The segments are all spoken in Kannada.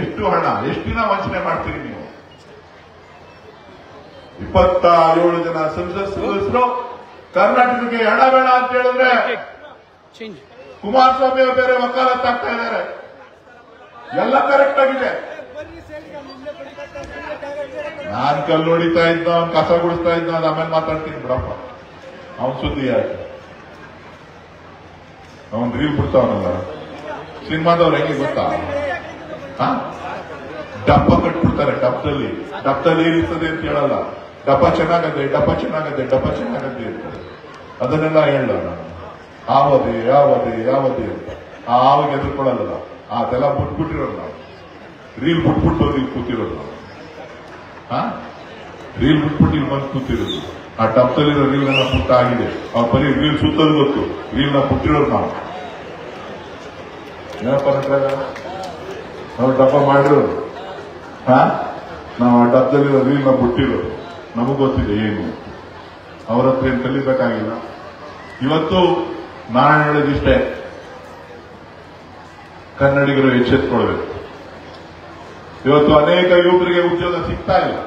ಎಷ್ಟು ಹಣ? ಎಷ್ಟು ದಿನ ವಂಚನೆ ಮಾಡ್ತೀರಿ ನೀವು? ಇಪ್ಪತ್ತ ಏಳು ಜನ ಸಂಸತ್ ಸದಸ್ಯರು ಕರ್ನಾಟಕಕ್ಕೆ ಹಣ ಬೇಡ ಅಂತ ಹೇಳಿದ್ರೆ. ಕುಮಾರಸ್ವಾಮಿ ಅವರು ಬೇರೆ ವಕಾಲತ್ ಆಗ್ತಾ ಇದ್ದಾರೆ. ಎಲ್ಲ ಕರೆಕ್ಟ್ ಆಗಿದೆ. ನಾನ್ ಕಲ್ಲು ಹೊಡಿತಾ ಇದ್ದ ಅವ್ನ್ ಕಸ ಗುಡಿಸ್ತಾ ಇದ್ದ ಅದ್ ಆಮೇಲೆ ಮಾತಾಡ್ತೀನಿ ಬಿಡಪ್ಪ. ಅವನ್ ಸುದ್ದಿ ಯಾಕೆ? ಅವನ್ ರೀಲ್ ಬಿಡ್ತಾವನಲ್ಲ. ಸಿನಿಮಾದವ್ರು ಹೆಂಗೆ ಗೊತ್ತಾ? ಡಬ್ಬ ಕಟ್ಬಿಡ್ತಾರೆ ಡಬ್ಬದಲ್ಲಿ ಡಬ್ಬದಲ್ಲಿ ಏನಿರ್ತದೆ ಅಂತ ಹೇಳಲ್ಲ. ಡಬ್ಬ ಚೆನ್ನಾಗದೆ ಡಬ್ಬ ಚೆನ್ನಾಗದೆ ಡಬ್ಬ ಚೆನ್ನಾಗದೆ ಇರ್ತದೆ. ಅದನ್ನೆಲ್ಲ ಹೇಳಲ್ಲ ನಾನು. ಆವದೆ ಯಾವದೆ ಯಾವದೆ ಆ ಆವಾಗ ಎದುರ್ಕೊಳ್ಳಲ್ಲ. ಅದೆಲ್ಲ ಬಿಟ್ಬಿಟ್ಟಿರೋದು ರೀಲ್ ಬಿಟ್ಬಿಟ್ಟು ಇಲ್ಲಿ ಕೂತಿರೋದು ನಾವು ಹಾ? ರೀಲ್ ಬಿಟ್ಬಿಟ್ಟು ಇಲ್ಲಿ ಬಂದು ಕೂತಿರೋದು. ಆ ಡಬ್ಬದಲ್ಲಿರೋ ರೀಲ್ ಎಲ್ಲ ಪುಟ್ಟ ಆಗಿದೆ ಅವ್ರು ಬರೀ ರೀಲ್ ಸುತ್ತಲು ಗೊತ್ತು. ರೀಲ್ನ ಪುಟ್ಟಿರೋದು ನಾವು. ಏನಪ್ಪ? ನಾವು ಡಬ್ಬ ಮಾಡಿರೋದು. ಹಾ? ನಾವು ಆ ಡಬ್ಬದಲ್ಲಿರೋ ನೀರನ್ನ ಬಿಟ್ಟಿರೋ ನಮಗ್ ಗೊತ್ತಿದೆ ಏನು ಅವ್ರ ಹತ್ರ ಏನ್ ಕಲಿಬೇಕಾಗಿಲ್ಲ. ಇವತ್ತು ನಾನು ಹೇಳೋದಿಷ್ಟೇ ಕನ್ನಡಿಗರು ಎಚ್ಚೆತ್ಕೊಳ್ಬೇಕು. ಇವತ್ತು ಅನೇಕ ಯುವಕರಿಗೆ ಉದ್ಯೋಗ ಸಿಗ್ತಾ ಇಲ್ಲ.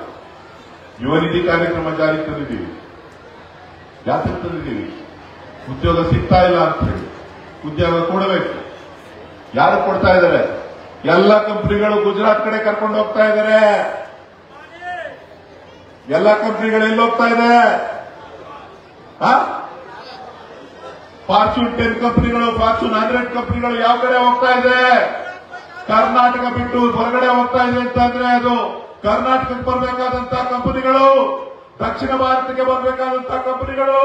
ಯುವ ನಿಧಿ ಕಾರ್ಯಕ್ರಮ ಜಾರಿಗೆ ತಂದಿದ್ದೀವಿ. ಜಾತ್ರೆ ತಂದಿದ್ದೀವಿ. ಉದ್ಯೋಗ ಸಿಗ್ತಾ ಇಲ್ಲ ಅಂತ ಹೇಳಿ. ಉದ್ಯೋಗ ಕೊಡಬೇಕು. ಯಾರು ಕೊಡ್ತಾ ಇದ್ದಾರೆ? ಎಲ್ಲ ಕಂಪನಿಗಳು ಗುಜರಾತ್ ಕಡೆ ಕರ್ಕೊಂಡು ಹೋಗ್ತಾ ಇದ್ದಾರೆ ಎಲ್ಲ ಕಂಪನಿಗಳು ಎಲ್ಲಿ ಹೋಗ್ತಾ ಇದೆ? ಫಾರ್ಚೂನ್ ಟೆನ್ ಕಂಪನಿಗಳು ಫಾರ್ಚೂನ್ ಹಂಡ್ರೆಡ್ ಕಂಪನಿಗಳು ಯಾವ ಕಡೆ ಹೋಗ್ತಾ ಇದೆ? ಕರ್ನಾಟಕ ಬಿಟ್ಟು ಹೊರಗಡೆ ಹೋಗ್ತಾ ಇದೆ ಅಂತಂದ್ರೆ ಅದು ಕರ್ನಾಟಕಕ್ಕೆ ಬರಬೇಕಾದಂತಹ ಕಂಪನಿಗಳು, ದಕ್ಷಿಣ ಭಾರತಕ್ಕೆ ಬರಬೇಕಾದಂತಹ ಕಂಪನಿಗಳು,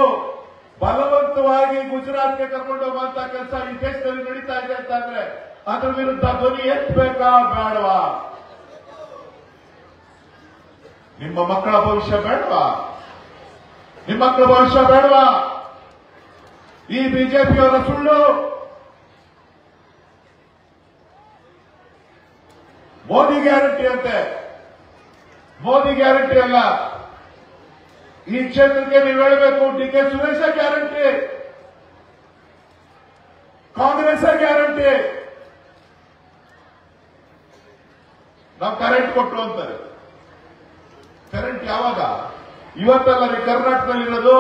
ಬಲವಂತವಾಗಿ ಗುಜರಾತ್ಗೆ ಕರ್ಕೊಂಡು ಹೋಗುವಂತಹ ಕೆಲಸ ಈ ದೇಶದಲ್ಲಿ ನಡೀತಾ ಇದೆ ಅಂತಂದ್ರೆ ಅದ್ರ ವಿರುದ್ಧ ಧ್ವನಿ ಎತ್ತಬೇಕಾ ಬೇಡವಾ ನಿಮ್ಮ ಮಕ್ಕಳ ಭವಿಷ್ಯ ಬೇಡವಾ ನಿಮ್ಮ ಮಕ್ಕಳ ಭವಿಷ್ಯ ಬೇಡವಾ ಈ ಬಿಜೆಪಿಯವರ ಸುಳ್ಳು ಮೋದಿ ಗ್ಯಾರಂಟಿ ಅಂತೆ ಮೋದಿ ಗ್ಯಾರಂಟಿ ಅಲ್ಲ ಈ ಕ್ಷೇತ್ರಕ್ಕೆ ನೀವು ಹೇಳಬೇಕು D K Suresh guarantee Congress guarantee ನಾವು ಕರೆಂಟ್ ಕೊಟ್ಟು ಅಂತಾರೆ. ಕರೆಂಟ್ ಯಾವಾಗ? ಇವತ್ತಲ್ಲ ರೀ ಕರ್ನಾಟಕದಲ್ಲಿ ಇರೋದು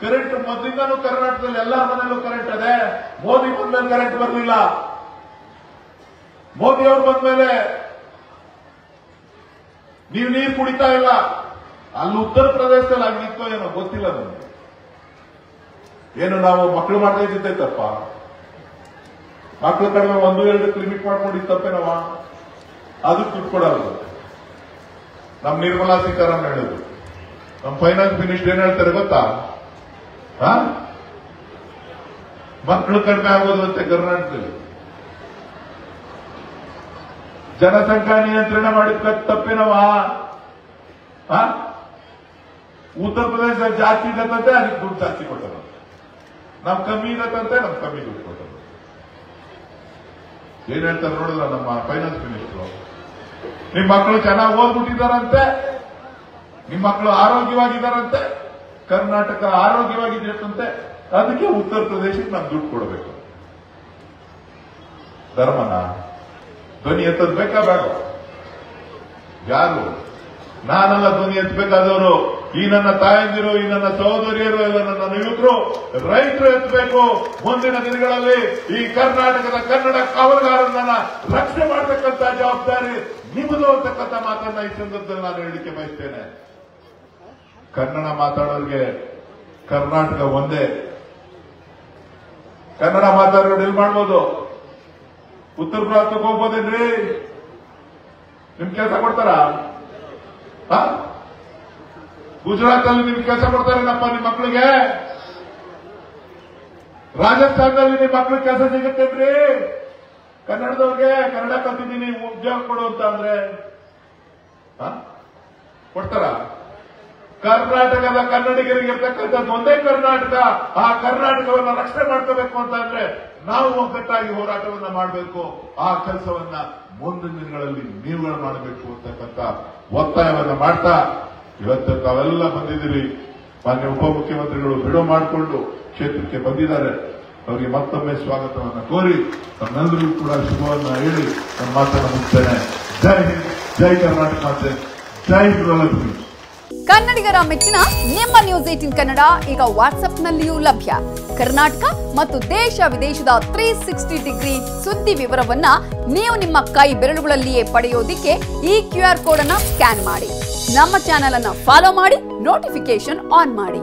ಕರೆಂಟ್ ಮೊದಲಿಂದನೂ ಕರ್ನಾಟಕದಲ್ಲಿ ಎಲ್ಲಾ ಮನೆಯಲ್ಲೂ ಕರೆಂಟ್ ಅದೇ. ಮೋದಿ ಬಂದ್ಮೇಲೆ ಕರೆಂಟ್ ಬರಲಿಲ್ಲ. ಮೋದಿ ಅವರು ಬಂದ್ಮೇಲೆ ನೀವು ನೀರು ಕುಡಿತಾ ಇಲ್ಲ. ಅಲ್ಲಿ ಉತ್ತರ ಪ್ರದೇಶದಲ್ಲಿ ಆಗಿತ್ತೋ ಏನೋ ಗೊತ್ತಿಲ್ಲ ನನಗೆ ಏನು ನಾವು ಮಕ್ಕಳು ಮಾಡ್ತಾ ಇದ್ದಿದ್ದೆ ತಪ್ಪ? ಮಕ್ಕಳು ಕಡಿಮೆ ಒಂದು, ಎರಡು ಲಿಮಿಟ್ ಮಾಡ್ಕೊಂಡಿದ್ದು ತಪ್ಪೇನವ ದುಡ್ಡು ಕೊಡಲ್ಲ ನಮ್ ನಿರ್ಮಲಾ ಸೀತಾರಾಮನ್ ಹೇಳಿದ್ರು. ನಮ್ ಫೈನಾನ್ಸ್ ಮಿನಿಸ್ಟರ್ ಏನ್ ಹೇಳ್ತಾರೆ ಗೊತ್ತಾ? ಮಕ್ಕಳು ಕಡಿಮೆ ಆಗೋದು ಅಂತೆ ಕರ್ನಾಟಕದಲ್ಲಿ. ಜನಸಂಖ್ಯಾ ನಿಯಂತ್ರಣ ಮಾಡಿದ ತಪ್ಪಿನವಾ ಉತ್ತರ ಪ್ರದೇಶ ಜಾಸ್ತಿ ಇದ್ದಂತೆ ಅದಕ್ಕೆ ದುಡ್ಡು ಜಾಸ್ತಿ ಕೊಟ್ಟರು. ನಮ್ ಕಮ್ಮಿ ಇದ್ದಂತೆ ನಮ್ ಕಮ್ಮಿ ದುಡ್ಡು ಕೊಟ್ಟರು. ಏನ್ ಹೇಳ್ತಾರೆ ನೋಡಿದ್ರ ನಮ್ಮ ಫೈನಾನ್ಸ್ ಮಿನಿಸ್ಟರ್ ನಿಮ್ ಮಕ್ಕಳು ಚೆನ್ನಾಗಿ ಓದ್ಬಿಟ್ಟಿದಾರಂತೆ? ನಿಮ್ ಮಕ್ಕಳು ಆರೋಗ್ಯವಾಗಿದ್ದಾರಂತೆ ಕರ್ನಾಟಕ ಆರೋಗ್ಯವಾಗಿದೆಯಂತೆ? ಅದಕ್ಕೆ ಉತ್ತರ ಪ್ರದೇಶಕ್ಕೆ ನಾವು ದುಡ್ಡು ಕೊಡಬೇಕು. ಧರ್ಮನ? ಧ್ವನಿ ಎತ್ತದ್ ಬೇಕಾ ಬೇಡ? ಯಾರು? ನಾನೆಲ್ಲ ಧ್ವನಿ ಎತ್ತಬೇಕಾದವರು. ಈ ನನ್ನ ತಾಯಂದಿರು, ಈ ನನ್ನ ಸಹೋದರಿಯರು, ಎಲ್ಲ ನನ್ನ ಯುವಕರು ರೈತರು ಎತ್ತಬೇಕು. ಮುಂದಿನ ದಿನಗಳಲ್ಲಿ ಈ ಕರ್ನಾಟಕದ ಕನ್ನಡ ಕಾವಲುಗಾರರನ್ನ ರಕ್ಷಣೆ ಮಾಡತಕ್ಕಂತ ಜವಾಬ್ದಾರಿ ನಿಮ್ಮದು ಅಂತಕ್ಕಂಥ ಮಾತನ್ನ ಈ ಸಂದರ್ಭದಲ್ಲಿ ನಾನು ಹೇಳಲಿಕ್ಕೆ ಬಯಸ್ತೇನೆ. ಕನ್ನಡ ಮಾತಾಡೋರಿಗೆ ಕರ್ನಾಟಕ ಒಂದೇ. ಕನ್ನಡ ಮಾತಾಡೋರು ಎಲ್ಲಿ ಮಾಡ್ಬೋದು? ಉತ್ತರ ಭಾರತಕ್ಕೆ ಹೋಗ್ಬೋದೇನ್ರಿ? ನಿಮ್ ಕೆಲಸ ಕೊಡ್ತಾರ? ಗುಜರಾತ್ ಅಲ್ಲಿ ನಿಮ್ ಕೆಲಸ ಕೊಡ್ತಾರೇನಪ್ಪ ನಿಮ್ ಮಕ್ಕಳಿಗೆ ರಾಜಸ್ಥಾನದಲ್ಲಿ ನಿಮ್ ಮಕ್ಳಿಗೆ ಕೆಲಸ ಸಿಗುತ್ತೇನ್ರಿ? ಕನ್ನಡದವ್ರಿಗೆ ಕನ್ನಡ ಕಲ್ತಿದ್ದೀನಿ, ಉದ್ಯೋಗ ಕೊಡು ಅಂತ ಅಂದ್ರೆ? ಕೊಡ್ತಾರ? ಕರ್ನಾಟಕದ ಕನ್ನಡಿಗರಿಗೆ ಇರ್ತಕ್ಕಂಥದ್ದು ಒಂದೇ ಕರ್ನಾಟಕ, ಆ ಕರ್ನಾಟಕವನ್ನ ರಕ್ಷಣೆ ಮಾಡ್ಕೋಬೇಕು ಅಂತ ಅಂದ್ರೆ ನಾವು ಒಗ್ಗಟ್ಟಾಗಿ ಹೋರಾಟವನ್ನ ಮಾಡಬೇಕು. ಆ ಕೆಲಸವನ್ನ ಮುಂದಿನ ದಿನಗಳಲ್ಲಿ ನೀವುಗಳು ಮಾಡಬೇಕು ಅಂತಕ್ಕಂಥ ಒತ್ತಾಯವನ್ನ ಮಾಡ್ತಾ ಇವತ್ತು ತಾವೆಲ್ಲ ಬಂದಿದ್ದೀರಿ. ಮಾನ್ಯ ಉಪಮುಖ್ಯಮಂತ್ರಿಗಳು ಬಿಡುವು ಮಾಡಿಕೊಂಡು ಕ್ಷೇತ್ರಕ್ಕೆ ಬಂದಿದ್ದಾರೆ. ಅವರಿಗೆ ಮತ್ತೊಮ್ಮೆ ಸ್ವಾಗತವನ್ನು ಕೋರಿ ತಮ್ಮೆಲ್ಲರಿಗೂ ಕೂಡ ಶುಭವನ್ನ ಹೇಳಿ ನನ್ನ ಮಾತನ್ನು ಮುಗ್ತೇನೆ ಜೈ ಹಿಂದ್, ಜೈ ಕರ್ನಾಟಕ ಮಾತೆ ಜೈ ಗೃಹಲಕ್ಷ್ಮಿ. ಕನ್ನಡಿಗರ ಮೆಚ್ಚಿನ ನಿಮ್ಮ ನ್ಯೂಸ್ ಏಟಿನ್ ಕನ್ನಡ ಈಗ ವಾಟ್ಸ್ಆಪ್ನಲ್ಲಿಯೂ ಲಭ್ಯ. ಕರ್ನಾಟಕ ಮತ್ತು ದೇಶ ವಿದೇಶದ ತ್ರೀ ಸಿಕ್ಸ್ಟಿ ಡಿಗ್ರಿ ಸುದ್ದಿ ವಿವರವನ್ನ ನೀವು ನಿಮ್ಮ ಕೈ ಬೆರಳುಗಳಲ್ಲಿಯೇ ಪಡೆಯೋದಿಕ್ಕೆ ಈ ಕ್ಯೂ ಆರ್ ಕೋಡ್ ಅನ್ನ ಸ್ಕ್ಯಾನ್ ಮಾಡಿ. ನಮ್ಮ ಚಾನೆಲ್ ಅನ್ನ ಫಾಲೋ ಮಾಡಿ ನೋಟಿಫಿಕೇಶನ್ ಆನ್ ಮಾಡಿ.